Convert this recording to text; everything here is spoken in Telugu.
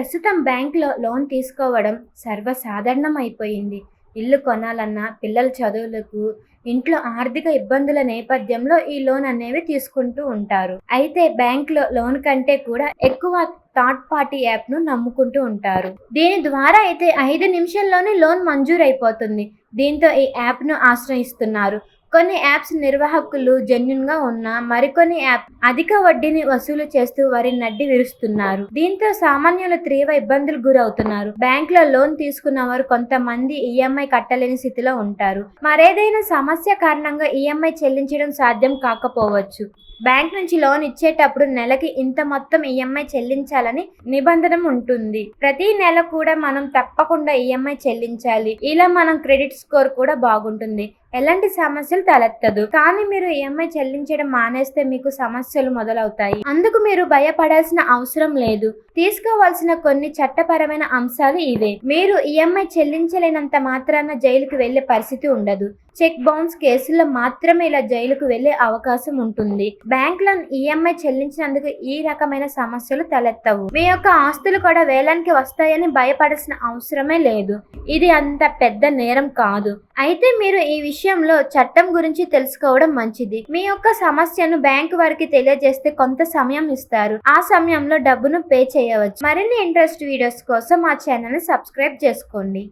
ప్రస్తుతం బ్యాంక్లో లోన్ తీసుకోవడం సర్వసాధారణం అయిపోయింది ఇల్లు కొనాలన్నా పిల్లల చదువులకు ఇంట్లో ఆర్థిక ఇబ్బందుల నేపథ్యంలో ఈ లోన్ అనేవి తీసుకుంటూ ఉంటారు. అయితే బ్యాంక్లో లోన్ కంటే కూడా ఎక్కువ థర్డ్ పార్టీ యాప్ను నమ్ముకుంటూ ఉంటారు. దీని ద్వారా అయితే ఐదు నిమిషాల్లోనే లోన్ మంజూరు అయిపోతుంది దీంతో ఈ యాప్ను ఆశ్రయిస్తున్నారు. కొన్ని యాప్స్ నిర్వాహకులు జన్యున్గా ఉన్నా మరికొన్ని యాప్ అధిక వడ్డీని వసూలు చేస్తూ వారి నడ్డి విరుస్తున్నారు. దీంతో సామాన్యులు తీవ్ర ఇబ్బందులు గురవుతున్నారు. బ్యాంకులో లోన్ తీసుకున్న వారు కొంతమంది ఈఎంఐ కట్టలేని స్థితిలో ఉంటారు. మరేదైనా సమస్య కారణంగా ఈఎంఐ చెల్లించడం సాధ్యం కాకపోవచ్చు. బ్యాంక్ నుంచి లోన్ ఇచ్చేటప్పుడు నెలకి ఇంత మొత్తం ఈఎంఐ చెల్లించాలని నిబంధన ఉంటుంది. ప్రతి నెల కూడా మనం తప్పకుండా ఈఎంఐ చెల్లించాలి. ఇలా మనం క్రెడిట్ స్కోర్ కూడా బాగుంటుంది. ఎలాంటి సమస్యలు తలెత్తదు. కానీ మీరు ఈఎంఐ చెల్లించడం మానేస్తే మీకు సమస్యలు మొదలవుతాయి. అందుకు మీరు భయపడాల్సిన అవసరం లేదు. తీసుకోవాల్సిన కొన్ని చట్టపరమైన అంశాలు ఇవే. మీరు ఈఎంఐ చెల్లించలేనంత మాత్రాన జైలుకు వెళ్ళే పరిస్థితి ఉండదు. చెక్ బౌన్స్ కేసుల్లో మాత్రమే ఇలా జైలుకు వెళ్ళే అవకాశం ఉంటుంది. బ్యాంక్ లోన్ ఈఎంఐ చెల్లించినందుకు ఈ రకమైన సమస్యలు తలెత్తవు. మీ యొక్క ఆస్తులు కూడా వేలానికి వస్తాయని భయపడాల్సిన అవసరమే లేదు. ఇది అంత పెద్ద నేరం కాదు. అయితే మీరు ఈ విషయంలో చట్టం గురించి తెలుసుకోవడం మంచిది. మీ యొక్క సమస్యను బ్యాంకు వారికి తెలియజేస్తే కొంత సమయం ఇస్తారు. ఆ సమయంలో డబ్బును పే చేయవచ్చు. మరిన్ని ఇంట్రెస్ట్ వీడియోస్ కోసం మా ఛానల్ సబ్స్క్రైబ్ చేసుకోండి.